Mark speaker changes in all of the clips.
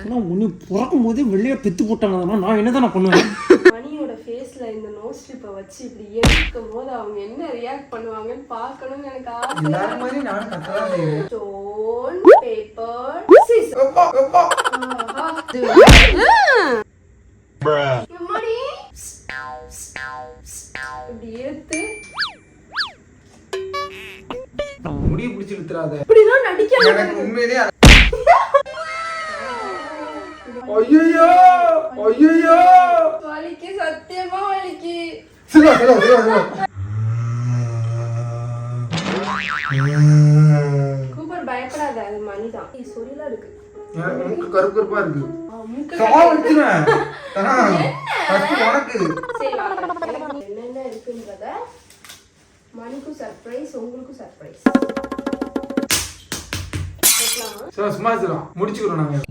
Speaker 1: ஏன்னா உன்னை பிறக்கும் போதே வெள்ளையா பெத்து போட்டாங்க நான் என்ன நான் பண்ணுவேன்?
Speaker 2: மணியோட ஃபேஸ்ல இந்த நோஸ் ஸ்ட்ரிப்பை வச்சு இப்படி எடுக்கும் போது அவங்க என்ன ரியாக்ட் பண்ணுவாங்கன்னு பார்க்கணும்னு எனக்கு ஆசை
Speaker 1: மாதிரி நானும் கத்ததான் செய்வேன்
Speaker 2: ஸ்டோன் பேப்பர் இப்படி எடுத்து.
Speaker 1: முடிய பிடிச்சி இழுத்துறாத.
Speaker 2: இப்படிலாம் நடிக்க
Speaker 1: எனக்கு உண்மையிலேயே ஐயோ ஐயோ
Speaker 2: வலிக்கு சத்தியமா வலிக்கு.
Speaker 1: சிவா சிவா சிவா சிவா.
Speaker 2: கூப்பர் பயப்படாத அது மணிதான். சொரியலா இருக்கு.
Speaker 1: எனக்கு மூக்கு கருப்பு கருப்பா இருக்கு. சவா ஃபர்ஸ்ட் உனக்கு.
Speaker 2: சரி என்னென்ன இருக்குன்றத மணிக்கும் சர்ப்ரைஸ் உங்களுக்கும் சர்ப்ரைஸ்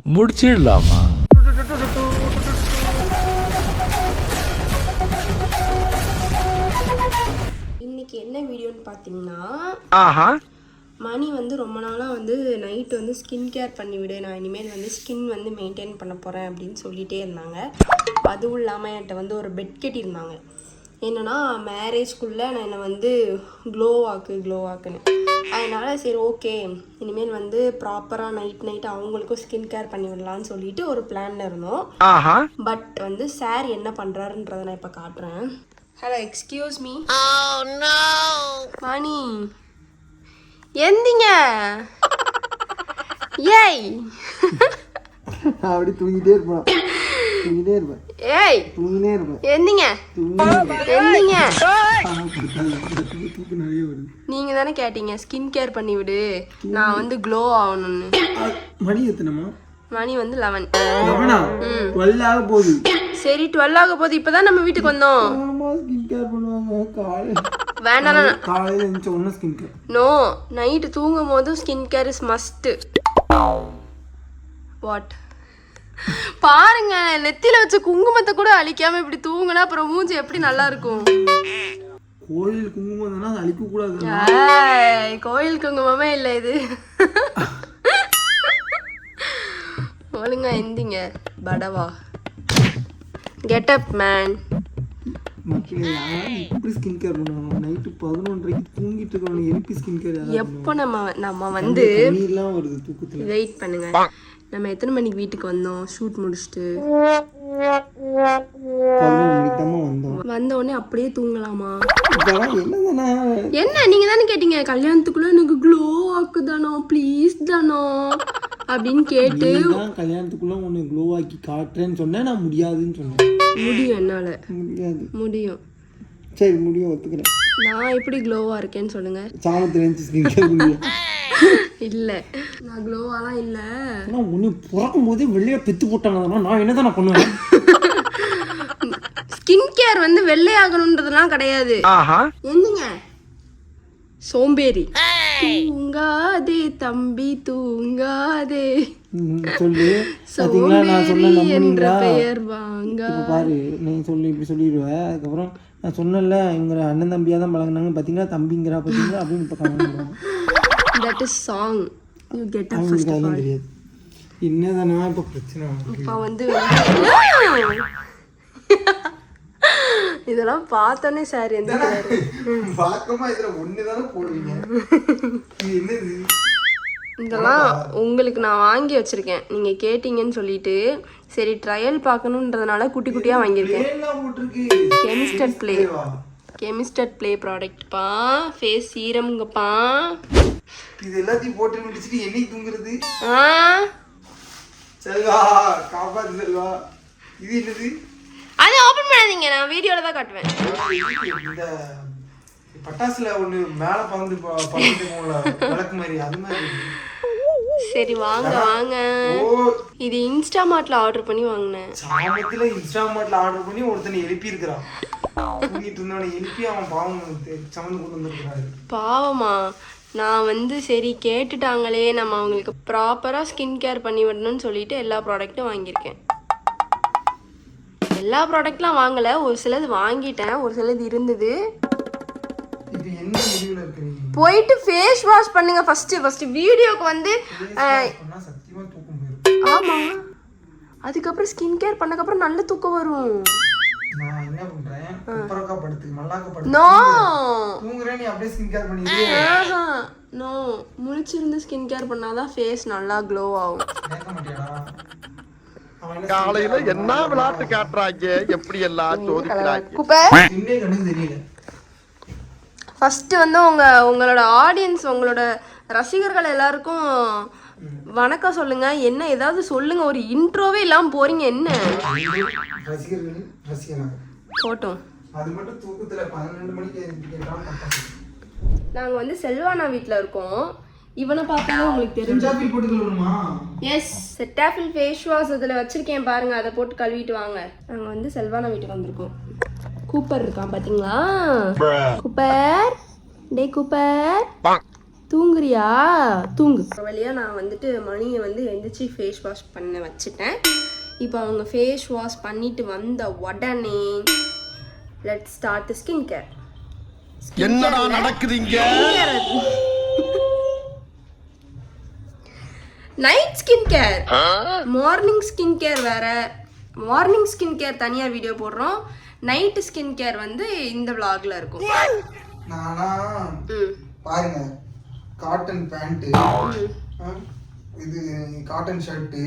Speaker 3: முடிச்சிடலாமா?
Speaker 2: இன்னைக்கு என்ன வீடியோன்னு பார்த்தீங்கன்னா
Speaker 3: ஆஹா.
Speaker 2: மணி வந்து ரொம்ப நாளாக வந்து நைட் வந்து ஸ்கின் கேர் பண்ணிவிடு நான் இனிமேல் வந்து ஸ்கின் வந்து மெயின்டைன் பண்ண போகிறேன் அப்படின்னு சொல்லிகிட்டே இருந்தாங்க. அதுவும் இல்லாமல் என்கிட்ட வந்து ஒரு பெட் கட்டியிருந்தாங்க. என்னன்னா மேரேஜ்குள்ளே நான் என்னை வந்து க்ளோ ஆக்கு க்ளோ ஆக்குன்னு அதனால் சரி ஓகே இனிமேல் வந்து ப்ராப்பராக நைட் நைட் அவங்களுக்கும் ஸ்கின் கேர் பண்ணி விடலான்னு சொல்லிட்டு ஒரு பிளான்ல இருந்தோம். பட் வந்து சார் என்ன பண்ணுறாருன்றதை நான் இப்போ காட்டுறேன். ஹலோ எக்ஸ்கியூஸ் மீ மணி எந்திங்க. ஏய்.
Speaker 1: அப்படி தூங்கிட்டே இருப்பேன். தூங்கிட்டே இருப்பேன்.
Speaker 2: ஏய்.
Speaker 1: தூங்கினே இருப்பேன்.
Speaker 2: எந்திங்க. எந்திங்க. நீங்க தானே கேட்டீங்க. ஸ்கின் கேர் பண்ணி விடு. நான் வந்து க்ளோ ஆகணும்னு.
Speaker 1: மணி எத்தனமா
Speaker 2: மணி வந்து லெவன்
Speaker 1: லெவனா டுவெல் ஆக போகுது.
Speaker 2: சரி டுவெல் ஆக போகுது. இப்பதான் நம்ம வீட்டுக்கு வந்தோம்.
Speaker 1: ஆமா ஸ்கின் கேர் பண்ணுவாங்க. காலையில்
Speaker 2: வேண்டாம்
Speaker 1: காலையில் எழுந்துச்ச ஒன்றும் ஸ்கின் கேர்
Speaker 2: நோ நைட்டு தூங்கும் போதும் skin care is must what பாருங்க நெத்தியில வச்ச குங்குமத்தை கூட அழிக்காம இப்படி தூங்கினா அப்புறம் மூஞ்சி எப்படி நல்லா இருக்கும்?
Speaker 1: கோயில் குங்குமம் தானே அதை அழிக்க கூடாது
Speaker 2: ஏய், கோயில் குங்குமமே இல்லை இது. ஒழுங்கா எந்திங்க. படவா. கெட் அப் மேன்
Speaker 1: இப்படி ஸ்கின் கேர் பண்ணுவாங்க? நைட்டு பதினொன்றரைக்கு தூங்கிட்டு இருக்கவங்க எழுப்பி ஸ்கின் கேர்
Speaker 2: எப்போ நம்ம நம்ம வந்து வெயிட் பண்ணுங்க. நம்ம எத்தனை மணிக்கு வீட்டுக்கு வந்தோம்? ஷூட் முடிச்சுட்டு. வந்த உடனே அப்படியே தூங்கலாமா? என்ன நீங்க தானே கேட்டீங்க? கல்யாணத்துக்குள்ள எனக்கு க்ளோ ஆக்குதானோ? ப்ளீஸ் தானோ? அப்படின்னு கேட்டு
Speaker 1: நான் கல்யாணத்துக்குள்ள உன்னை க்ளோ ஆக்கி காட்டுறேன்னு சொன்னேன் நான் முடியாதுன்னு சொன்னேன்.
Speaker 2: முடியும் என்னால.
Speaker 1: முடியாது.
Speaker 2: முடியும்.
Speaker 1: சரி முடியும் ஒத்துக்கிறேன்.
Speaker 2: நான் எப்படி க்ளோவா இருக்கேன்னு சொல்லுங்க.
Speaker 1: சாமத்துல இருந்துச்சு ஸ்கின் கேர் முடியும்
Speaker 2: இல்ல. நான் க்ளோவாலாம் இல்ல.
Speaker 1: ஆனா உன்னை பிறக்கும் போதே வெள்ளையா பெத்து போட்டாங்க நான் என்ன நான் பண்ணுவேன்?
Speaker 2: ஸ்கின் கேர் வந்து வெள்ளையாகணுன்றதுலாம் கிடையாது.
Speaker 3: ஆஹா.
Speaker 2: என்னங்க சோம்பேறி. தூங்காதே தம்பி தூங்காதே.
Speaker 1: சொல்லு. பாத்தீங்களா? நான் சொன்ன நம்புனீங்களா
Speaker 2: பெயர் வாங்க.
Speaker 1: பாரு நீ சொல்லி இப்படி சொல்லிடுவேன் அதுக்கப்புறம் நான் சொன்னேன்ல இவங்க அண்ணன் தம்பியாக தான் பழகுனாங்க பார்த்தீங்களா தம்பிங்கிறா பார்த்தீங்களா அப்படின்னு இப்போ comment
Speaker 2: that is song you get up
Speaker 1: அதெல்லாம் தெரியாது. என்னதானா? இப்போ பிரச்சனை
Speaker 2: இப்போ வந்து இதெல்லாம் பார்த்தோன்னே சார் எந்த
Speaker 1: பார்க்கமா இதில் ஒன்று தானே போடுவீங்க? என்னது?
Speaker 2: இதெல்லாம் உங்களுக்கு நான் வாங்கி வச்சிருக்கேன். நீங்க கேட்டீங்கன்னு சொல்லிட்டு சரி ட்ரையல் பார்க்கணுன்றதுனால குட்டி குட்டியா வாங்கியிருக்கேன். Chemist at play. Chemist at play ப்ராடக்ட்ப்பா face சீரம்ங்கப்பா
Speaker 1: இது எல்லாத்தையும் போட்டு முடிச்சுட்டு என்னைக்கு தூங்குறது? செல்வா காப்பாத்து செல்வா. இது என்னது?
Speaker 2: அதை ஓப்பன் பண்ணாதீங்க நான் வீடியோல தான் காட்டுவேன்.
Speaker 1: இந்த பட்டாசுல ஒண்ணு மேல பறந்து பறந்து விளக்கு மாதிரி அது மாதிரி.
Speaker 2: சரி வாங்க வாங்க. இது இன்ஸ்டா மார்ட்ல ஆர்டர் பண்ணி வாங்கினேன்.
Speaker 1: சாமத்துல இன்ஸ்டாமார்ட்ல ஆர்டர் பண்ணி ஒருத்தனை எழுப்பி இருக்கிறான் தூங்கிட்டு இருந்தவனை எழுப்பி அவன் பாவம் தெ- சமந்து கொண்டு வந்திருக்கிறாரு.
Speaker 2: பாவமா? நான் வந்து சரி கேட்டுட்டாங்களே நம்ம அவங்களுக்கு ப்ராப்பராக ஸ்கின் கேர் பண்ணி விடணும்னு சொல்லிட்டு எல்லா ப்ராடக்ட்டும் வாங்கியிருக்கேன். எல்லா ப்ராடக்ட்லாம் வாங்கலை. ஒரு சிலது வாங்கிட்டேன். ஒரு சிலது இருந்தது. போயிட்டு ஃபேஸ் வாஷ் பண்ணுங்க ஃபர்ஸ்ட் ஃபர்ஸ்ட் வீடியோக்கு வந்து ஆமா. அதுக்கப்புறம் ஸ்கின் கேர் பண்ணக்கப்புறம் நல்ல தூக்கம் வரும். முழிச்சிருந்து ஸ்கின் கேர் பண்ணாதான் ஃபேஸ் நல்லா க்ளோ ஆகும்
Speaker 1: கேட்க மாட்டியாடா அவன் என்ன
Speaker 3: காலையில என்ன விளையாட்டு காட்டுறாங்க? எப்படி எல்லாம் சோதிக்கிறாங்க?
Speaker 2: ஃபர்ஸ்ட் வந்து உங்க உங்களோட ஆடியன்ஸ் உங்களோட ரசிகர்கள் எல்லாருக்கும் வணக்கம் சொல்லுங்க. என்ன ஏதாவது சொல்லுங்க. ஒரு இன்ட்ரோவே இல்லாம போறீங்க. என்ன? போட்டோம். நாங்க வந்து செல்வானா வீட்ல இருக்கோம். இவனை பார்த்தாலே உங்களுக்கு
Speaker 1: கழுவணுமா
Speaker 2: எஸ் செட்டாஃபில் ஃபேஸ் வாஷ் அதில் வச்சிருக்கேன் பாருங்க அதை போட்டு கழுவிட்டு வாங்க. நாங்கள் வந்து செல்வானா வீட்டுக்கு வந்திருக்கோம். கூப்பர் இருக்கான் பாத்தீங்களா? கூப்பர். டே கூப்பர். தூங்குறியா? தூங்கு. ஒரு வழியா நான் வந்துட்டு மணியை வந்து எந்திரிச்சு ஃபேஸ் வாஷ் பண்ண வச்சுட்டேன். இப்போ அவங்க ஃபேஸ் வாஷ் பண்ணிட்டு வந்த உடனே லெட் ஸ்டார்ட் ஸ்கின் கேர்
Speaker 3: என்னடா நடக்குது
Speaker 2: night skin care morning skin care வேற. மார்னிங் ஸ்கின் கேர் தனியா வீடியோ போடுறோம். நைட் ஸ்கின் கேர் வந்து இந்த vlogல இருக்கும்.
Speaker 1: நானா? பாருங்க. காட்டன் பேண்ட்டு இது காட்டன் ஷர்ட்டு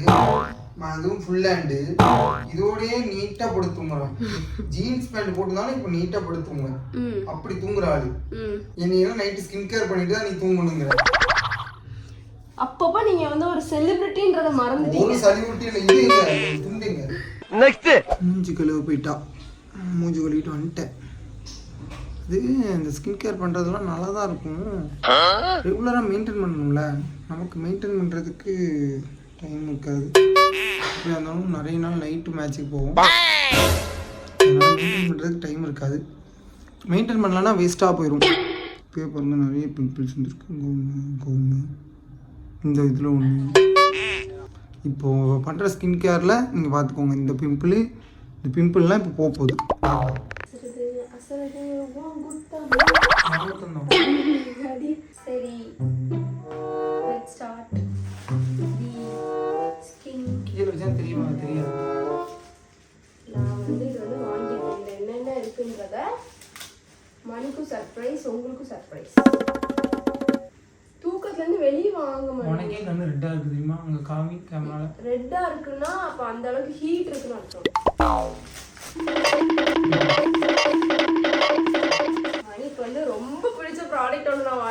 Speaker 1: அதுவும் ஃபுல் ஹேண்டு இதோடயே நீட்டா படுத்து தூங்குறான். ஜீன்ஸ் பேண்ட் போட்டுதானே இப்போ நீட்டா படுத்து தூங்குறேன். அப்படி தூங்குற ஆளு என்னையெல்லாம் நைட்டு ஸ்கின் கேர் பண்ணிட்டு தான் நீ தூங்கணுங்கிற.
Speaker 2: அப்பப்போ நீங்க வந்து ஒரு செலிபிரிட்டின்றத மறந்துட்டீங்க.
Speaker 1: ஒரு சளி விட்டு இல்லை இது இல்லை துண்டுங்க
Speaker 3: நெக்ஸ்ட்
Speaker 1: மூஞ்சி கழுவ போயிட்டா. மூஞ்சி கழுவிட்டு வந்துட்டேன். இது இந்த ஸ்கின் கேர் பண்ணுறதெல்லாம் நல்லா தான் இருக்கும் ரெகுலராக மெயின்டைன் பண்ணணும்ல. நமக்கு மெயின்டைன் பண்ணுறதுக்கு டைம் இருக்காது. எப்படியா இருந்தாலும் நிறைய நாள் நைட்டு மேட்ச்சுக்கு போவோம். மெயின்டைன் பண்ணுறதுக்கு டைம் இருக்காது. மெயின்டைன் பண்ணலன்னா வேஸ்ட்டாக போயிடும் இப்போ பாருங்க நிறைய பிம்பிள்ஸ் வந்துருக்கு. இங்கே ஒன்று இந்த இதில் ஒன்று. இப்போது பண்ணுற ஸ்கின் கேரில் நீங்கள் பார்த்துக்கோங்க இந்த பிம்பிள் இந்த பிம்பிள்லாம் இப்போ போக போகுது
Speaker 2: சரி லெட்ஸ்
Speaker 1: தெரியுமா? தெரியாது.
Speaker 2: நான் வந்து இது வந்து வாங்கியிருக்கேன் என்னென்ன இருக்குன்றத மணிக்கும் சர்ப்ரைஸ் உங்களுக்கும் சர்ப்ரைஸ் தூக்கத்துலேருந்து வெளியே வாங்க மாட்டேன்.
Speaker 1: உனக்கே கண்ணு ரெட்டாக இருக்குது தெரியுமா? அங்கே காமி கேமராவில்
Speaker 2: ரெட்டாக இருக்குன்னா அப்போ அந்த அளவுக்கு ஹீட் இருக்குன்னு அர்த்தம். மணிக்கு வந்து ரொம்ப பிடிச்ச ப்ராடக்ட் ஒன்று நான்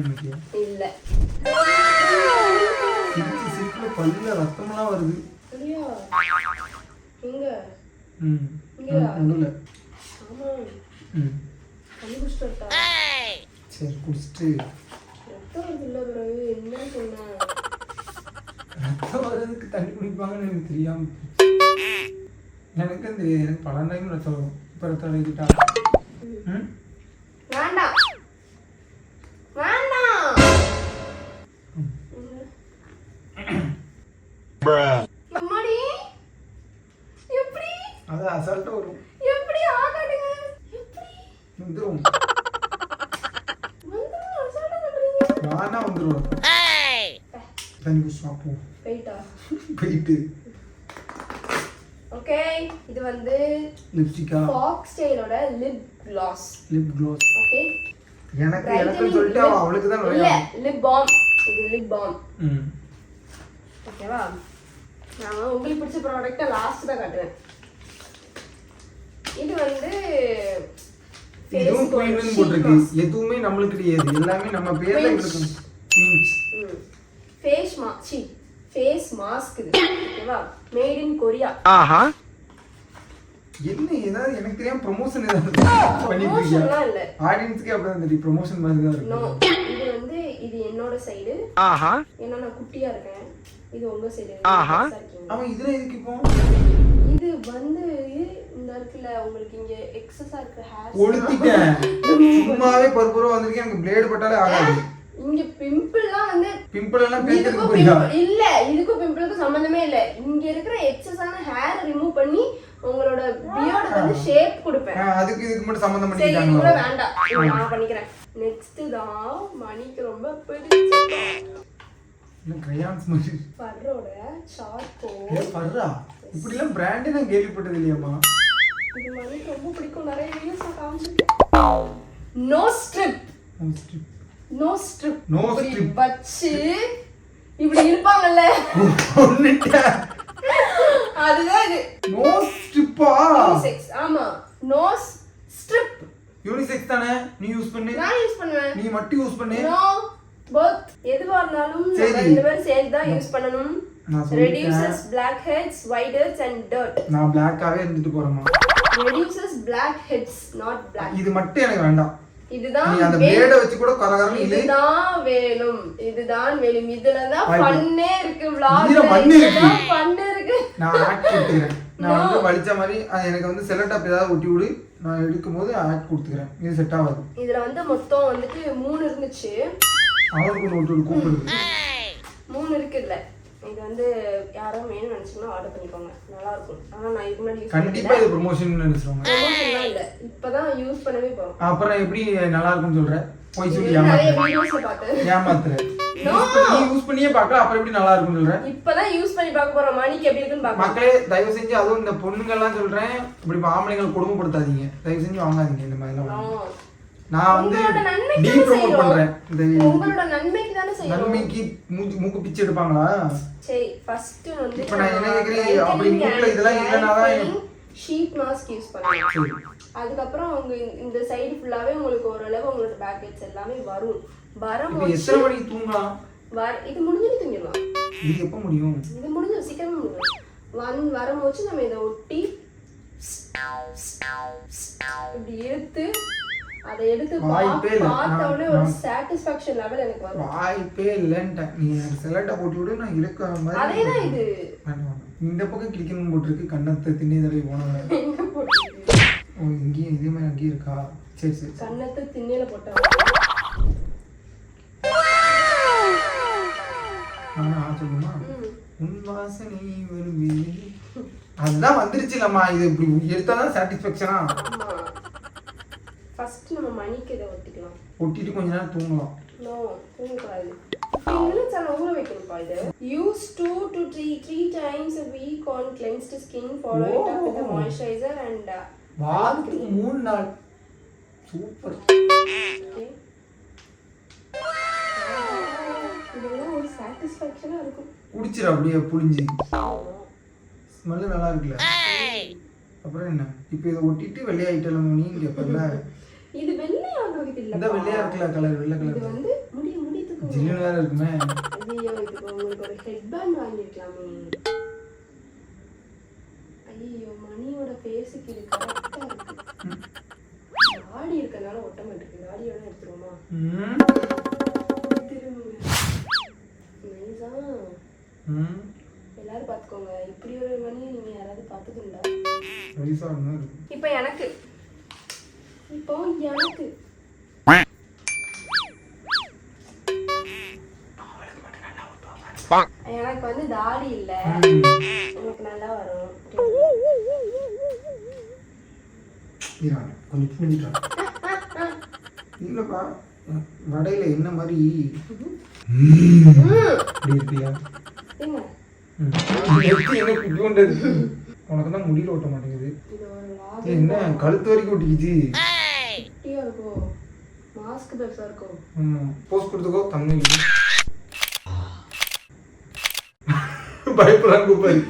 Speaker 1: நினைக்கியா
Speaker 2: இல்லை.
Speaker 1: பல்லில் ரத்தமெல்லாம் வருது.
Speaker 2: இல்லையா எங்க
Speaker 1: ம்.
Speaker 2: இங்கேயா?
Speaker 1: நடுவில்.
Speaker 2: ஆமாம்.
Speaker 1: ம்? சரி குடிச்சிட்டு.
Speaker 2: ரத்தம்
Speaker 1: வர்றதுக்கு தண்ணி குடிப்பாங்கன்னு எனக்கு தெரியாம எனக்கு தெரியாது எனக்கு பல டைம் ரத்தம் வரும். இப்போ ரத்தம் ம்?
Speaker 2: வேண்டாம்
Speaker 1: அது அசால்ட்டாக வரும்.
Speaker 2: எப்படி
Speaker 1: வந்துடும் வந்துடும் தண்ணி குடிச்சா போ
Speaker 2: போயிட்டா.
Speaker 1: போயிட்டு.
Speaker 2: ஓகே இது வந்து
Speaker 1: லிப்ஸ்டிக்கா
Speaker 2: fox ஸ்டைலோட lip gloss
Speaker 1: lip gloss
Speaker 2: okay?
Speaker 1: எனக்கு எனக்கு சொல்லிட்டு அவ அவளுக்கு தான்
Speaker 2: இல்ல லிப் பாம் இது லிப் பாம்
Speaker 1: ம்.
Speaker 2: ஓகேவா? நான் உங்களுக்கு பிடிச்ச ப்ராடக்ட்டை லாஸ்ட் தான் காட்டுவேன் இது வந்து
Speaker 1: இதுவும் குயின்னு போட்டிருக்கு. எதுவுமே நம்மளுக்கு கிடையாது. எல்லாமே நம்ம பேர்ல எங்களுக்கு குயின்ஸ்
Speaker 2: ஃபேஸ் மா சி ஃபேஸ் மாஸ்க் இது ஓகேவா? Made in Korea.
Speaker 3: ஆஹா.
Speaker 1: என்ன ஏதாவது எனக்கு தெரியாம ப்ரொமோஷன் ஏதாவது பண்ணிட்டு
Speaker 2: இல்லை.
Speaker 1: ஆடியன்ஸ்க்கே அப்படிதான் தெரியும் ப்ரொமோஷன் மாதிரி தான்
Speaker 2: நோ
Speaker 1: இருக்கு
Speaker 2: இது வந்து இது என்னோட சைடு
Speaker 3: ஆஹா.
Speaker 2: ஏன்னா நான் குட்டியா இருக்கேன். இது உங்க சைடு
Speaker 3: ஆஹா.
Speaker 1: அவன் இதுல எதுக்கு இப்போ?
Speaker 2: இது வந்து இந்த இருக்குல்ல உங்களுக்கு இங்க எக்ஸஸா இருக்க ஹேர்
Speaker 1: சும்மாவே பருப்புரம் வந்திருக்கேன். எனக்கு பிளேடு பட்டாலே ஆகாது.
Speaker 2: இங்க பிம்பிள்லாம் வந்து
Speaker 1: பிம்பிள் எல்லாம் பேத்துக்கு போறியா
Speaker 2: இல்ல இதுக்கும் பிம்பிளுக்கும் சம்பந்தமே இல்ல. இங்க இருக்கிற எக்ஸஸான ஹேர் ரிமூவ் பண்ணி உங்களோட பியர்டு வந்து ஷேப் கொடுப்பேன்.
Speaker 1: அதுக்கு இதுக்கு மட்டும் சம்மந்தம்
Speaker 2: சரி இது கூட வேண்டாம். நான் பண்ணிக்கிறேன். நெக்ஸ்ட் தான் மணிக்கு ரொம்ப பிடிச்ச
Speaker 1: crayons மாதிரி.
Speaker 2: ஃபர்ரோட சார்கோ
Speaker 1: ஏ பர்றா இப்படிலாம் பிராண்டே நான் கேள்விப்பட்டது இல்லையாம்மா.
Speaker 2: இது மணிக்கு ரொம்ப பிடிக்கும். நிறைய வீடியோஸ் நான் காமிச்சிருக்கேன். No strip no strip
Speaker 1: No
Speaker 2: இப்படி
Speaker 1: strip.
Speaker 2: வச்சு இப்படி இருப்பாங்கல்ல? அதுதான் இது.
Speaker 1: நோ ஸ்ட்ரிப்பா
Speaker 2: யூனிசெக்ஸ் ஆமா. நோ ஸ்ட்ரிப்
Speaker 1: யூனிசெக்ஸ் தானே? நீ யூஸ் பண்ணு.
Speaker 2: நான் யூஸ் பண்ணுவேன்.
Speaker 1: நீ மட்டும் யூஸ் பண்ணு.
Speaker 2: நோ போத் எதுவா இருந்தாலும் நம்ம. ரெண்டு பேரும் சேர்ந்து தான் யூஸ் பண்ணணும்.
Speaker 1: சொல்லிட்டேன்.
Speaker 2: Reduces black heads white heads and dirt
Speaker 1: நான் பிளாக்காவே இருந்துட்டு போறேம்மா.
Speaker 2: Reduces black heads not black
Speaker 1: இது மட்டும் எனக்கு வேண்டாம்.
Speaker 2: இதுதான்
Speaker 1: அந்த பிளேட வச்சு கூட கலகலன்னு இல்லை
Speaker 2: இதுதான் வேணும் இதுதான் வேணும் இதுலதான்
Speaker 1: வாய்ப்பு.
Speaker 2: பண்ணே இருக்கு
Speaker 1: இதுல.
Speaker 2: பண்ணு இருக்கு.
Speaker 1: நான் ஆக்ட் கொடுத்துக்கிறேன். நான் வந்து வலிச்ச மாதிரி எனக்கு வந்து செலட்டாப் ஏதாவது ஒட்டி விடு. நான் எடுக்கும் போது ஆக்ட் கொடுத்துக்கிறேன். இது செட் ஆகாது.
Speaker 2: இதுல வந்து மொத்தம் வந்துட்டு மூணு இருந்துச்சு.
Speaker 1: அவருக்கு ஒன்று கூப்பிடுது
Speaker 2: மூணு இருக்கு இதுல இது வந்து யாரோ வேணும்னு நினைச்சீங்கன்னா ஆர்டர் பண்ணிக்கோங்க. நல்லா இருக்கும் ஆனா நான் இதுக்கு முன்னாடி
Speaker 1: கண்டிப்பா இது ப்ரொமோஷன் நினைச்சிருவாங்க.
Speaker 2: ப்ரொமோஷன்லாம் இல்ல. இப்பதான் யூஸ் பண்ணவே போறோம்.
Speaker 1: அப்புறம் எப்படி நல்லா இருக்கும்னு சொல்ற? போய் சொல்லி ஏமாத்துற. ஏமாத்துற. நீ யூஸ் பண்ணியே பார்க்கல அப்புறம் எப்படி நல்லா இருக்கும்னு சொல்ற?
Speaker 2: இப்பதான் யூஸ் பண்ணி பார்க்க போறோம். மணிக்கு எப்படி இருக்குன்னு பார்க்கலாம்.
Speaker 1: மக்களே தயவு செஞ்சு அதுவும் இந்த பொண்ணுங்கெல்லாம் சொல்றேன். இப்படி ஆம்பளைங்களை கொடுமைப்படுத்தாதீங்க. தயவு செஞ்சு வாங்காதீங்க. இந்த மாதிரிலாம். நான் வந்து
Speaker 2: உங்களோட நன்மைக்கு
Speaker 1: டீ
Speaker 2: தானே
Speaker 1: ப்ரோமோட்
Speaker 2: செய்றோம்.
Speaker 1: பண்றேன். இந்த
Speaker 2: உங்களோட நன்மைக்கு தானே செய்யணும்
Speaker 1: நன்மைக்கு மூஞ்சி மூக்கு பிச்சு எடுப்பாங்களா?
Speaker 2: சரி ஃபர்ஸ்ட் வந்து
Speaker 1: இப்ப நான் என்ன கேக்குறேன், அப்படி மூக்குல இதெல்லாம் இல்லைனா தான்
Speaker 2: ஷீட் மாஸ்க் யூஸ்
Speaker 1: சரி.
Speaker 2: அதுக்கப்புறம் உங்க இந்த சைடு ஃபுல்லாவே உங்களுக்கு ஓரளவு உங்களோட பேக்கெட்ஸ் எல்லாமே வரும். வரும்போது
Speaker 1: எத்தனை மணிக்கு தூங்கலாம்?
Speaker 2: வர இது முடிஞ்சு தூங்கிடலாம்.
Speaker 1: இது எப்ப முடியும்?
Speaker 2: இது முடிஞ்சு சீக்கிரமா முடியும். வந் வரும்போது நம்ம இதை ஒட்டி இப்படி எடுத்து அதை எடுத்து
Speaker 1: வாய்ப்பே
Speaker 2: ஒரு சாட்டிஸ்ஃபேக்ஷன் லெவல் எனக்கு வரும்.
Speaker 1: வாய்ப்பே இல்லைன்ட்டேன். நீ போட்டு விடு நான் இருக்க மாதிரி
Speaker 2: இது.
Speaker 1: இந்த பக்கம் கிளிக்கணும் போட்டிருக்கு. கண்ணத்தை திண்ணி தடவை
Speaker 2: போட்டு
Speaker 1: ஓ இங்கேயும் இதே மாதிரி அங்கேயும் இருக்கா? சரி சரி.
Speaker 2: கண்ணத்தை திண்ணையில போட்டவங்க
Speaker 1: ஆனா சொல்லுமா? உன் வாசனை வருவே அதுதான் வந்துருச்சுலம்மா. இது இப்படி எடுத்தாதான் சாட்டிஸ்ஃபேக்ஷனா
Speaker 2: ஃபர்ஸ்ட் நம்ம மணிக்கு இதை ஒட்டிக்கலாம்.
Speaker 1: ஒட்டிட்டு கொஞ்ச நேரம் தூங்கலாம்.
Speaker 2: நோ தூங்கக்கூடாது. ஃபிஃப்டீன் மினிட்ஸ் ஆனால் ஊற வைக்கணும்ப்பா இது. Use two to three three times a week on cleansed skin follow it up with a moisturizer and
Speaker 1: வாரத்துக்கு மூணு நாள். Super
Speaker 2: okay. இதெல்லாம் ஒரு சாட்டிஸ்ஃபேக்ஷனாக இருக்கும்.
Speaker 1: குடிச்சிரு அப்படியே புளிஞ்சு ஸ்மெல்லு நல்லா இருக்குல்ல. அப்புறம் என்ன? இப்போ இதை ஒட்டிட்டு வெள்ளையாயிட்டல நீ கேட்பல
Speaker 2: இது வெள்ளை ஆகுறதுக்கு
Speaker 1: இந்த
Speaker 2: இல்லை
Speaker 1: வெள்ளையா இருக்குல்ல கலர் வெள்ளை
Speaker 2: இது
Speaker 1: கலர்
Speaker 2: வந்து முடி முடித்துக்கு.
Speaker 1: ஜில்லுன்னு வேற இருக்குமே.
Speaker 2: ஐயோ இதுக்கு உங்களுக்கு ஒரு ஹெட் பேண்ட் வாங்கியிருக்கலாமே ஐயோ மணியோட ஃபேஸுக்கு இது கரெக்டாக இருக்கு. தாடி இருக்கனால ஒட்ட மாட்டேங்குது தாடியோட எடுத்துருவோமா? திரும்புங்க. நைஸா எல்லாரும் பார்த்துக்கோங்க. இப்படி ஒரு மணியை நீங்கள் யாராவது
Speaker 1: இருக்கு.
Speaker 2: இப்போ எனக்கு இப்போ எனக்கு. எனக்கு வந்து தாடி இல்லை. எனக்கு நல்லா வரும்.
Speaker 1: கொஞ்சம் புரிஞ்சுட்டான் இல்லைப்பா வடையில என்ன மாதிரி இப்படி இருக்கியா? உனக்கு தான் முடியல ஓட்ட மாட்டேங்குது. என்ன கழுத்து வரைக்கும்
Speaker 2: இருக்கும் பெருசாக இருக்கும்.
Speaker 1: போஸ்ட் கொடுத்துக்கோ தமிழ் பயப்படாம கூப்பாரு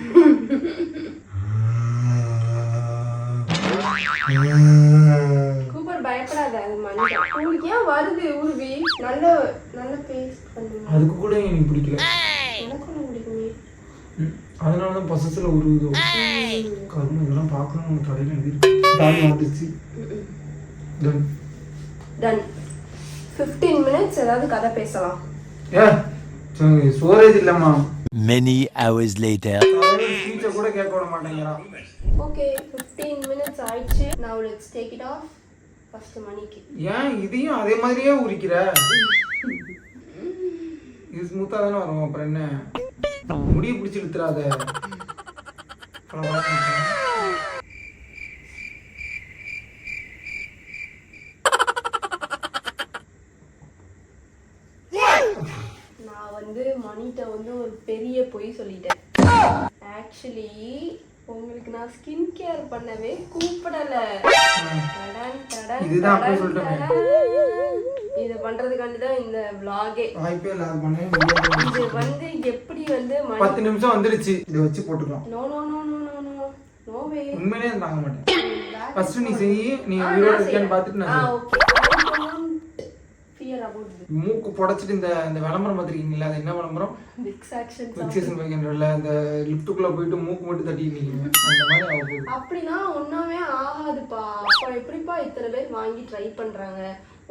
Speaker 2: கூப்பர் பயப்படாத அது மணி உங்களுக்கு ஏன் வருது உருவி நல்ல நல்ல பண்ணுங்க
Speaker 1: அதுக்கு கூட எனக்கு பிடிக்கல.
Speaker 2: எனக்கு ஒன்று பிடிக்குமே
Speaker 1: அதனால தான் பசத்தில் உருவுதோ இதெல்லாம் பார்க்கணும் தலையில.
Speaker 2: டன் ஃபிஃப்டீன் மினிட்ஸ் ஏதாவது கதை பேசலாம்.
Speaker 1: ஸ்டோரேஜ் இல்லைம்மா.
Speaker 4: Many hours later.
Speaker 1: ஸ்பீச்சை கூட கேட்க விட மாட்டேங்கிறான்
Speaker 2: ஓகே ஃபிஃப்டீன் மினிட்ஸ் ஆயிடுச்சு. நான் let's take it off first மணிக்கு.
Speaker 1: ஏன் இதையும் அதே மாதிரியே உரிக்கிற? இது ஸ்மூத்தா தானே வரும் அப்புறம் என்ன? முடிய பிடிச்சி இழுத்துறாத
Speaker 2: நான் வந்து மணிகிட்ட வந்து ஒரு பெரிய பொய் சொல்லிட்டேன். ஆக்சுவலி உங்களுக்கு நான் ஸ்கின் கேர் பண்ணவே கூப்பிடல.
Speaker 1: இதுதான்
Speaker 2: டடன்,
Speaker 1: சொல்லிட்டேனே.
Speaker 2: இது பண்றதுக்காண்டி தான் இந்த vlog-ஏ.
Speaker 1: வாய்ப்பே இல்லை அது பண்ணவே முடியாது
Speaker 2: இது வந்து எப்படி வந்து மணி
Speaker 1: பத்து நிமிஷம் வந்துருச்சு இதை வச்சு போட்டுக்கலாம்.
Speaker 2: No no no no no no no way
Speaker 1: உண்மையிலே தாங்க மாட்டேன். ஃபர்ஸ்ட் நீ செய் நீ உயிரோட இருக்கியான்னு பார்த்துட்டு நான் செய்றேன். மூக்கு புடைச்சிட்டு இந்த இந்த விளம்பரம் பார்த்துருக்கீங்களா அது என்ன விளம்பரம்? ஃபிக்சேஷன் வைக்கின்றல அந்த லிஃப்ட்டுக்குள்ள போயிட்டு மூக்கு மட்டும் தட்டி நிற்கிறீங்க அந்த மாதிரி ஆக போகுது
Speaker 2: அப்படின்னா ஒன்றுமே ஆகாதுப்பா. அப்போ எப்படிப்பா இத்தனை பேர் வாங்கி ட்ரை பண்றாங்க?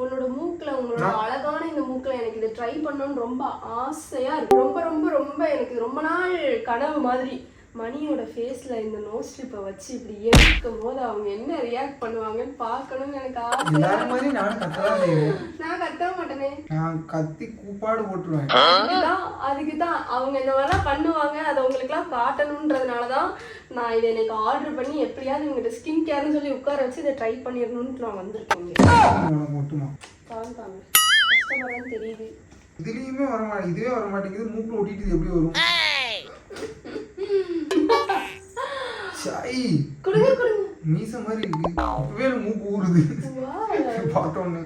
Speaker 2: உன்னோட மூக்குல உங்களோட அழகான இந்த மூக்குல எனக்கு இதை ட்ரை பண்ணணும்னு ரொம்ப ஆசையா இருக்கு. ரொம்ப ரொம்ப ரொம்ப எனக்கு ரொம்ப நாள் கனவு மாதிரி. மணியோட ஃபேஸ்ல இந்த நோஸ் ஸ்ட்ரிப்பை வச்சு இப்படி எடுக்கும் போது அவங்க என்ன ரியாக்ட் பண்ணுவாங்கன்னு பார்க்கணும்னு எனக்கு ஆசை.
Speaker 1: எல்லாரும் மாதிரி நானும் கத்ததான் செய்வேன்.
Speaker 2: நான் கத்த மாட்டேனே.
Speaker 1: நான் கத்தி கூப்பாடு போட்டுருவேன்.
Speaker 2: அதுக்குதான் அதுக்குதான். அவங்க இந்த மாதிரிலாம் பண்ணுவாங்க அதை உங்களுக்குலாம் காட்டணுன்றதுனால தான் நான் இதை எனக்கு ஆர்டர் பண்ணி எப்படியாவது இவங்ககிட்ட ஸ்கின் கேர்னு சொல்லி உட்கார வச்சு இதை ட்ரை பண்ணிடணும்னு நான் வந்திருக்கேன்
Speaker 1: ஒட்டுமா
Speaker 2: காமிப்பாங்க கஷ்டப்படுறதுன்னு தெரியுது.
Speaker 1: இதுலயுமே வர மாட்டேங்குது இதுவே வர மாட்டேங்குது மூக்குல ஒட்டிட்டு எப்படி வரும்? சை
Speaker 2: கொடுங்க கொடுங்க.
Speaker 1: மீச மாதிரி இருக்கு. இப்பவே மூக்கு ஊறுது. பார்த்தோன்னு.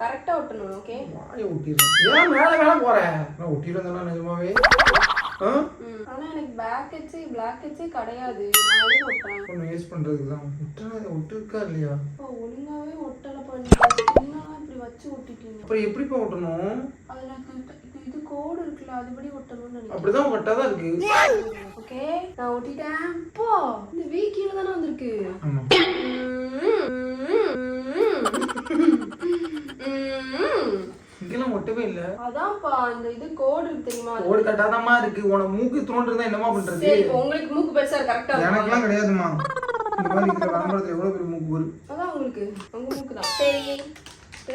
Speaker 2: கரெக்டா ஒட்டணும் ஓகே
Speaker 1: வாயை ஒட்டிடுறேன். ஏன் மேலே மேலே போறேன் நான் ஒட்டிடுறேன் நிஜமாவே?
Speaker 2: ஆனா எனக்கு பேக் ஹெட்ஸே பிளாக் ஹெட்ஸே கிடையாது. நான் ஒட்டுறேன்.
Speaker 1: யூஸ் பண்ணுறதுக்கு தான் ஒட்டுறது ஒட்டுருக்கா இல்லையா?
Speaker 2: அப்பா, ஒழுங்காவே ஒட்டல பண்ணிட்டா ஸ்கின்னெல்லாம் இப்படி வச்சு ஒட்டிட்டீங்க?
Speaker 1: அப்புறம் எப்படிப்பா ஒட்டணும்?
Speaker 2: அதுல இது- கோடு இருக்குல்ல அதுபடி ஒட்டணும்னு நினைக்கிறேன்.
Speaker 1: அப்படிதான் ஒட்டாதான் தான் இருக்கு?
Speaker 2: ஓகே நான் ஒட்டிட்டேன். இந்த வீ கீழே தானே வந்திருக்கு.
Speaker 1: இங்கெல்லாம் ஒட்டவே இல்லை.
Speaker 2: அதான்ப்பா இந்த இது கோடு இருக்கு தெரியுமா?
Speaker 1: ஓடு கட்டாதமா இருக்கு. உனக்கு மூக்கு தோன்றுறதா என்னமா பண்றது?
Speaker 2: சரி உங்களுக்கு மூக்கு பெருசா கரெக்டா
Speaker 1: எனக்கெல்லாம் கிடையாதுமா இந்த மாதிரி இருக்கிற விளம்பரத்துல எவ்வளவு பெரிய மூக்கு வரும்?
Speaker 2: அதான் உங்களுக்கு. உங்க மூக்கு தான் சரி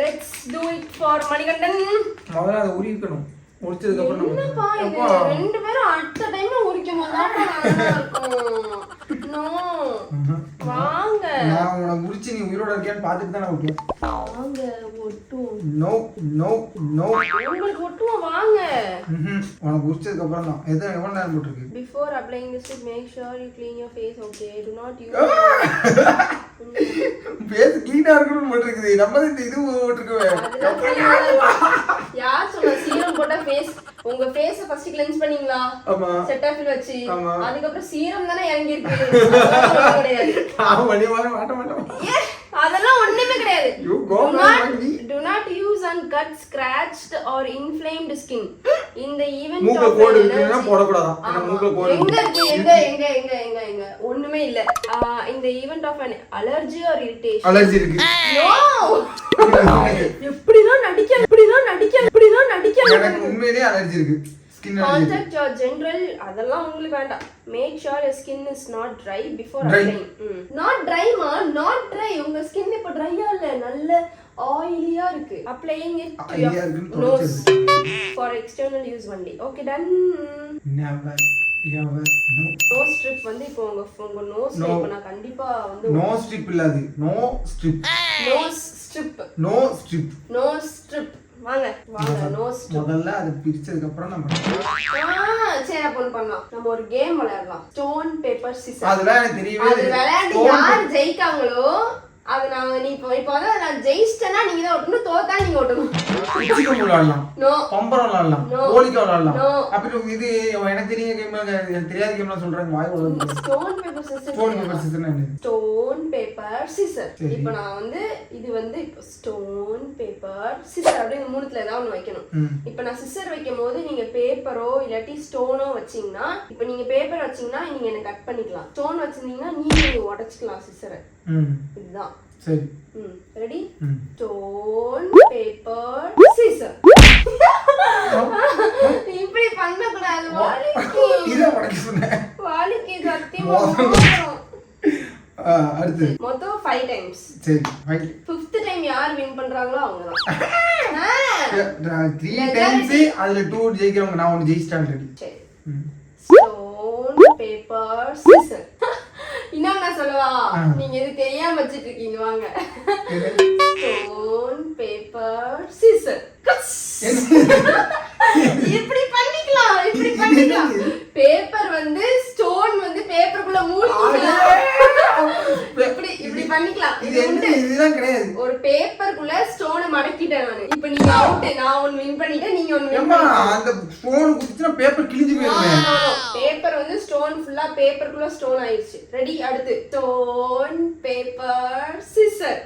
Speaker 2: let's do it for Manikandan.
Speaker 1: முதல்ல அதை உரிக்கணும். உரிச்சதுக்கு அப்புறம்
Speaker 2: என்னப்பா இது? ரெண்டு பேரும் அடுத்த டைம்ல உரிக்கும் போது நல்லா இருக்கும். நோ வாங்க.
Speaker 1: நான் உனக்கு உரிச்சு நீ உயிரோட இருக்கியான்னு பார்த்துட்டு தான் நான் விட்டுவேன்
Speaker 2: வாங்க ஒட்டும்
Speaker 1: நோ நோ நோ
Speaker 2: உங்களுக்கு ஒட்டுவோம் வாங்க.
Speaker 1: உனக்கு உரிச்சதுக்கு அப்புறம் தான். எது எவ்வளவு நேரம் போட்டிருக்கு?
Speaker 2: Sure you clean your face, okay? Do not use...
Speaker 1: பேச கிளீனா இருக்கணும்னு போட்டிருக்குது நம்ம இந்த இது
Speaker 2: இருக்கும். யார் சொன்னா சீரம் போட்டா ஃபேஸ் உங்க ஃபேஸ ஃபர்ஸ்ட் கிளென்ஸ் பண்ணீங்களா?
Speaker 1: ஆமா.
Speaker 2: செட்டாஃபில் வச்சு.
Speaker 1: ஆமா.
Speaker 2: அதுக்கப்புறம் சீரம் தானே இறங்கி இருக்கு கிடையாது.
Speaker 1: நான் வழி வர மாட்ட மாட்டேன்
Speaker 2: ஏ, அதெல்லாம் ஒண்ணுமே கிடையாது.
Speaker 1: You go
Speaker 2: use on cut scratched or inflamed skin. in the event
Speaker 1: மூக்குல
Speaker 2: of
Speaker 1: கோடு இருக்குன்னா
Speaker 2: ஆமா.
Speaker 1: மூக்குல கோடு
Speaker 2: எங்க
Speaker 1: இருக்கு.
Speaker 2: எங்க எங்க எங்க எங்க எங்க? ஒண்ணுமே இல்ல. இந்த event of an allergy or irritation?
Speaker 1: Allergy இருக்கு.
Speaker 2: No! எப்படிலாம் நடிக்க எப்படிலாம் நடிக்க எப்படிலாம் நடிக்க
Speaker 1: எனக்கு உண்மையிலேயே அலர்ஜி இருக்கு. Skin allergy
Speaker 2: contact your general அதெல்லாம் உங்களுக்கு வேண்டாம். Make sure your skin is not dry before. Applying not ட்ரைமா not dry உங்க ஸ்கின் இப்ப ட்ரையா இல்ல? நல்ல ஆயிலியா இருக்கு applying it to your nose. For external use only okay done
Speaker 1: Never, ever, no.
Speaker 2: Nose strip வந்து இப்போ உங்க உங்க
Speaker 1: No.
Speaker 2: இப்போ நான் கண்டிப்பா வந்து
Speaker 1: No strip இல்ல அது. No strip.
Speaker 2: Nose strip
Speaker 1: No strip.
Speaker 2: Nose strip வாங்க வாங்க நோஸ்
Speaker 1: முதல்ல அதை பிரிச்சதுக்கு அப்புறம் நம்ம
Speaker 2: சரி அப்போ பண்ணலாம் நம்ம ஒரு கேம் விளையாடலாம் ஸ்டோன் பேப்பர் சிசர்
Speaker 1: அதெல்லாம் எனக்கு தெரியவே
Speaker 2: அது
Speaker 1: இல்லை.
Speaker 2: விளையாண்டு
Speaker 1: Stone
Speaker 2: யார் ஜெயிக்காங்களோ அது நாங்க நீ இப்போ இப்போ வந்து நான் ஜெயிச்சிட்டேன்னா நீங்க தான் ஒட்டணும் தோத்தா நீங்க ஒட்டணும்.
Speaker 1: பிச்சிக்கம் விளையாடலாம்.
Speaker 2: நோ
Speaker 1: பம்பரம் விளையாடலாம்.
Speaker 2: No.
Speaker 1: கோழிக்கா விளையாடலாம்.
Speaker 2: No.
Speaker 1: அப்புறம் இது எனக்கு தெரியாத கேம் எனக்கு தெரியாத கேம்லாம் சொல்றாங்க. வாய்
Speaker 2: stone paper
Speaker 1: stone paper
Speaker 2: scissor
Speaker 1: என்ன
Speaker 2: ஸ்டோன் பேப்பர் சிசர்
Speaker 1: சரி.
Speaker 2: இப்போ நான் வந்து இது வந்து இப்போ ஸ்டோன் பேப்பர் சிசர் அப்படின்னு மூணுத்துல ஏதாவது ஒன்று வைக்கணும். இப்போ நான் சிசர் வைக்கும் போது நீங்க பேப்பரோ இல்லாட்டி ஸ்டோனோ வச்சீங்கன்னா இப்போ நீங்க பேப்பர் வச்சீங்கன்னா நீங்க என்ன கட் பண்ணிக்கலாம். ஸ்டோன் வச்சிருந்தீங்கன்னா நீங்க உடைச்சிக்கலாம் சிசரை இதுதான்.
Speaker 1: சரி.
Speaker 2: ரெடி ஸ்டோன் பேப்பர் சீசர் இப்படி பண்ண கூடாது வாலிக்கு.
Speaker 1: இதை உடக்க சொன்னேன்.
Speaker 2: வாலிக்கு சத்தியமா
Speaker 1: மோசம்.
Speaker 2: மோசம்.
Speaker 1: ஆ, அடுத்து.
Speaker 2: மொத்தம் ஃபைவ் டைம்ஸ்
Speaker 1: சரி ரைட்
Speaker 2: ஃபிஃப்த் டைம் யார் வின் பண்றாங்களோ அவங்க தான்
Speaker 1: த்ரீ டைம்ஸ் அதுல டூ ஜெயிக்கிறவங்க நான் ஒன்று ஜெயிச்சிட்டேன் ஆல்ரெடி
Speaker 2: சரி. ஸ்டோன் பேப்பர் சீசர் இன்னும் நான் சொல்லவா? நீங்க இது தெரியாம வச்சிட்டு இருக்கீங்க வாங்க ஸ்டோன் பேப்பர் சீசர் இப்படி பண்ணிக்கலாம் இப்படி பண்ணிக்கலாம் பேப்பர் வந்து ஸ்டோன் வந்து பேப்பருக்குள்ள மூழ்கி இப்படி இப்படி பண்ணிக்கலாம்.
Speaker 1: இது
Speaker 2: உண்டு.
Speaker 1: இதுதான் கிடையாது.
Speaker 2: ஒரு பேப்பருக்குள்ள ஸ்டோனை மடக்கிட்டேன் நானு. இப்போ நீங்க அவுட் நான் ஒன்னு வின் பண்ணிட்டேன் நீங்க ஒன்னு வின்
Speaker 1: அந்த போன் குத்துச்சுன்னா பேப்பர் கிழிஞ்சு போயிருமே.
Speaker 2: பேப்பர் வந்து ஸ்டோன் ஃபுல்லா பேப்பருக்குள்ள ஸ்டோன் ஆயிடுச்சு ரெடி அடுத்து. ஸ்டோன் பேப்பர் சிசர்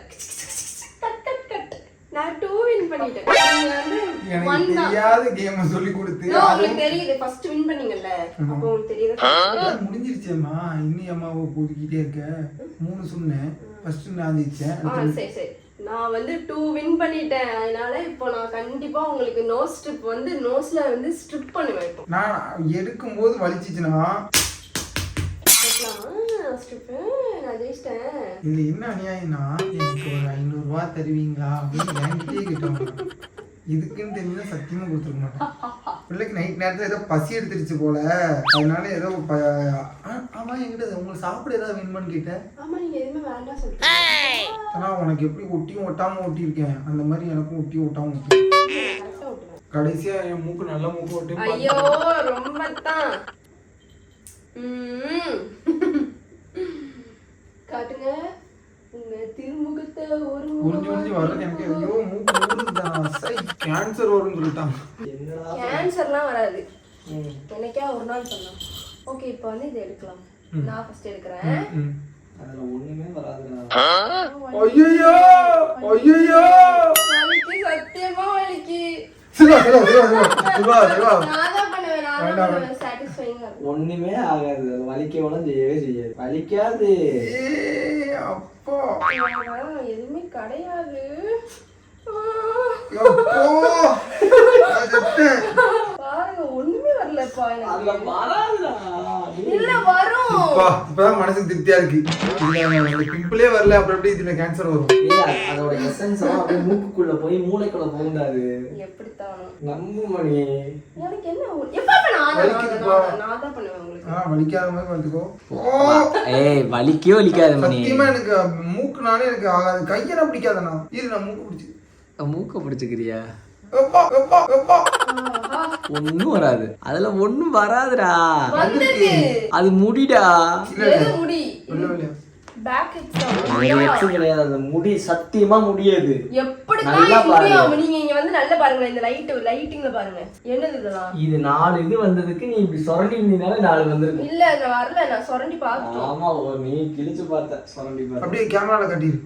Speaker 2: நான் டூ வின் பண்ணிட்டேன். நீங்க வந்து
Speaker 1: எனக்கு
Speaker 2: ஒன் தான்.
Speaker 1: தெரியாத கேம சொல்லி கொடுத்து
Speaker 2: No, உங்களுக்கு தெரியுது. ஃபர்ஸ்ட் வின் பண்ணீங்கல்ல. அப்போ உங்களுக்கு தெரியுது?
Speaker 1: முடிஞ்சிருச்சேம்மா. இன்னும் அம்மாவை ஒதுக்கிட்டே இருக்க? மூணு சொன்னேன். ஃபர்ஸ்ட் நான் ஜெயிச்சேன்.
Speaker 2: ஆ சரி சரி. நான் வந்து டூ வின் பண்ணிட்டேன். அதனால இப்போ நான் கண்டிப்பா உங்களுக்கு நோ ஸ்ட்ரிப் வந்து நோஸ்ல வந்து ஸ்ட்ரிப் பண்ணுவேன் இப்போ.
Speaker 1: நான் எடுக்கும்போது வலிச்சிச்சுன்னா?
Speaker 2: நான் ஜெயிச்சிட்டேன்
Speaker 1: இது என்ன அநியாயம்னா எனக்கு ஒரு ஐநூறுரூவா தருவீங்களா அப்படின்னு என்கிட்டயே கேட்டாங்க இதுக்குன்னு தெரிஞ்சா சத்தியமா கொடுத்துருக்க மாட்டேன். பிள்ளைக்கு நைட் நேரத்துல ஏதோ பசி எடுத்துருச்சு போல. அதனால ஏதோ ஆமா என்கிட்ட உங்களுக்கு சாப்பிட ஏதாவது வேணுமான்னு கேட்டேன்.
Speaker 2: ஆமா நீங்க எதுவுமே வேண்டாம் சொல்லிட்டு
Speaker 1: ஆனா உனக்கு எப்படி ஒட்டியும் ஒட்டாம ஒட்டியிருக்கேன். அந்த மாதிரி எனக்கும் ஒட்டியும் ஒட்டாம ஒட்டி.
Speaker 2: கரெக்டா விட்டுருவேன்
Speaker 1: கடைசியா என் மூக்கு நல்ல மூக்கு ஒட்டி
Speaker 2: ஐயோ ரொம்ப தான். காட்டுங்க. உங்க திருமுகத்தை ஒரு
Speaker 1: உறிஞ்சு உறிஞ்சு வர்றது எனக்கு ஐயோ மூக்கு ஊறுதுதான் சை கேன்சர் வரும்னு சொல்லிட்டாங்க
Speaker 2: கேன்சர்லாம் வராது. என்னைக்கா ஒரு நாள் பண்ணலாம் ஓகே இப்போ வந்து இதை எடுக்கலாம். நான் ஃபர்ஸ்ட் எடுக்கிறேன்.
Speaker 5: அதுல ஒண்ணுமே வராதுடா.
Speaker 1: ஐயையோ!
Speaker 2: வலிக்கு சத்தியமா வலிக்கு.
Speaker 1: சிவா சிவா சிவா சிவா சிவா
Speaker 5: ஒண்ணுமே ஆகாது. அது வலிக்கவும் செய்யவே செய்யாது. வலிக்காது.
Speaker 1: அப்பா.
Speaker 2: எதுவுமே கிடையாது ஆ.
Speaker 1: அப்போ நான் செத்தேன்.
Speaker 2: பாருங்க ஒண்ணுமே வரலப்பா இல்ல வரும்.
Speaker 1: இப்பதான் மனசுக்கு திருப்தியா இருக்கு. இதுல பிம்பிளே வரல அப்புறம் எப்படி இதுல கேன்சர் வரும்?
Speaker 5: அதோட எசன்ஸ் அப்படியே மூக்குக்குள்ள போய் மூளைக்குள்ள போகுண்டாது
Speaker 2: எப்படித்தானோ?
Speaker 5: நம்பு மணி.
Speaker 2: எனக்கு என்ன எப்ப
Speaker 1: ஆ வலிக்காத மாதிரி வந்துக்கோ ஓ.
Speaker 5: ஏய் வலிக்கவே வலிக்காது
Speaker 1: சத்தியமா எனக்கு மூக்குனாலே எனக்கு ஆகாது. கையெல்லாம் பிடிக்காதண்ணா. இரு நான் மூக்கு பிடிச்சி
Speaker 5: மூக்க பிடிச்சுக்கிறியா? ஒண்ணும் வராது. அதுல ஒண்ணும் வராதுடா. அது முடிடா. கிடையாது. அந்த முடி சத்தியமா முடியாது.
Speaker 2: எப்படி
Speaker 5: நல்லா
Speaker 2: தான்
Speaker 5: பாரு.
Speaker 2: முடியும் நீங்க இங்க வந்து நல்லா பாருங்க இந்த லைட் லைட்டிங்ல பாருங்க. என்னது இதெல்லாம்?
Speaker 5: இது நாலு இது வந்ததுக்கு நீ இப்படி சுரண்டி இருந்தீனாலே நாலு வந்திருக்கு
Speaker 2: இல்ல நான் வரல. நான் சுரண்டி பார்த்தோம்
Speaker 5: ஆமா நீ கிழிச்சு பார்த்த. சுரண்டி பார்த்த.
Speaker 1: அப்படியே கேமரால காட்டிரு.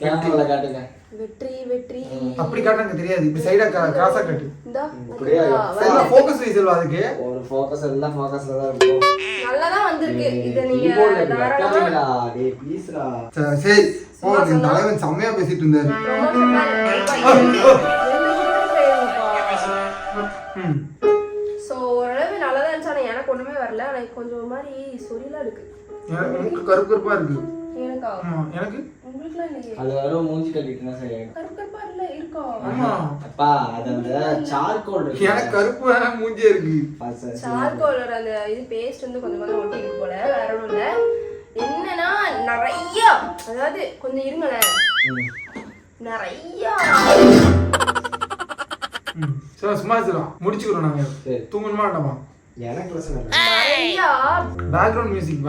Speaker 5: கேமரால காட்டுங்க.
Speaker 2: வெற்றி வெற்றி.
Speaker 1: அப்படி காட்ட எனக்கு தெரியாது. இப்படி சைடா கிராஸா காட்டு.
Speaker 2: இந்தா? பாத்தீங்களா?
Speaker 1: ஃபோக்கஸ் வை. செல்வா அதுக்கு.
Speaker 5: ஒரு ஃபோக்கஸ் எல்லாம் ஃபோக்கஸ்ல தான் இருக்கும்.
Speaker 2: நல்லா தான் வந்திருக்கு இத நீங்க தாராளமா
Speaker 5: டேய் ப்ளீஸ்டா
Speaker 1: சரி, ஓ என் தலைவன் செம்மையா பேசிட்டு இருந்தாரு.
Speaker 2: இப்ப. ஸோ ஓரளவு நல்லா தான் இருந்துச்சு ஆனால் எனக்கு ஒன்றுமே வரல. ஆனால் கொஞ்சம் ஒரு மாதிரி சொரியலாம் இருக்கு.
Speaker 1: எனக்கு கருப்பு கருப்பா இருக்கு.
Speaker 2: எனக்கா?
Speaker 5: அது வரும் மூஞ்சி கட்டிட்டுனா சரியாயிடும்.
Speaker 2: கருப்பு கருப்பா இல்லை இருக்கா
Speaker 5: அப்பா அது அந்த சார்கோல் இருக்கு
Speaker 1: எனக்கு கருப்பு இருக்கு.
Speaker 5: சரி.
Speaker 2: சார்கோலோட அந்த இது பேஸ்ட் வந்து கொஞ்சம் கொஞ்சம் ஒட்டி இருக்கு போல வேற ஒன்றும் இல்லை. என்னன்னா நிறைய அதாவது கொஞ்சம் இருங்களேன். நிறைய.
Speaker 1: சரி சும்மா முடிச்சுக்கிறோம் நாங்க.
Speaker 5: சரி.
Speaker 1: தூங்கணுமா வேண்டாமா?
Speaker 5: எனக்கு பிரச்சனை
Speaker 2: நிறைய
Speaker 1: பேக்ரவுண்ட் மியூசிக்.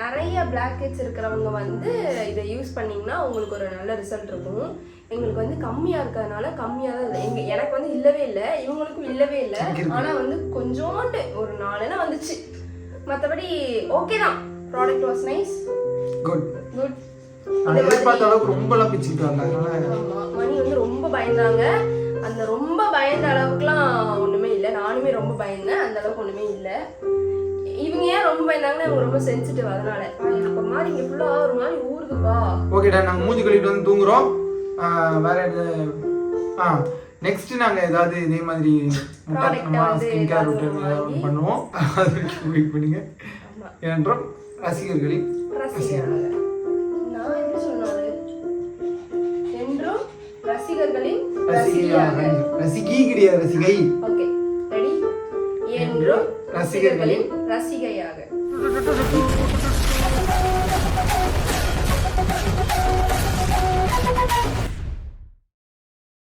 Speaker 2: நிறைய பிளாக் ஹெட்ஸ் இருக்கிறவங்க வந்து இதை யூஸ் பண்ணீங்கன்னா உங்களுக்கு ஒரு நல்ல ரிசல்ட் இருக்கும். எங்களுக்கு வந்து கம்மியா இருக்கிறதுனால கம்மியா தான் இல்லை எங்க எனக்கு வந்து இல்லவே இல்லை. இவங்களுக்கும் இல்லவே இல்லை. ஆனா வந்து கொஞ்சோண்டு ஒரு நாலுனா வந்துச்சு. மற்றபடி ஓகே தான். Product was nice
Speaker 1: good
Speaker 2: good
Speaker 1: எதிர்பார்த்த அளவுக்கு ரொம்ப எல்லாம் பிச்சுக்கிட்டு வரல அதனால
Speaker 2: மணி வந்து ரொம்ப பயந்தாங்க. அந்த ரொம்ப பயந்த அளவுக்குலாம் ஒண்ணுமே இல்லை. நானுமே ரொம்ப பயந்தேன். அந்த அளவுக்கு ஒண்ணுமே இல்லை. இவங்க ஏன் ரொம்ப பயந்தாங்கன்னா இவங்க ரொம்ப சென்சிட்டிவ் அதனால. ஒரு மாதிரி இங்க ஃபுல்லா ஒரு மாதிரி ஊறுதுப்பா
Speaker 1: ஓகேடா நாங்கள் மூஞ்சி கழுவிட்டு வந்து தூங்குறோம். வேற ஆ நெக்ஸ்ட் நாங்கள் ஏதாவது இதே மாதிரி
Speaker 2: வந்து
Speaker 1: ஸ்கின் கேர் ரொட்டீன். பண்ணுவோம். அது வரைக்கும் வெயிட் பண்ணுங்க ஏனென்றால் ரசிகர்களின்
Speaker 2: ரசிகர்கள் நான் எப்படி சொன்னது என்றும் ரசிகர்களின் ரசிகையாக.
Speaker 1: ரசிகி கிடையாது ரசிகை.
Speaker 2: Okay ready? என்றும்
Speaker 1: ரசிகர்களின்
Speaker 2: ரசிகையாக.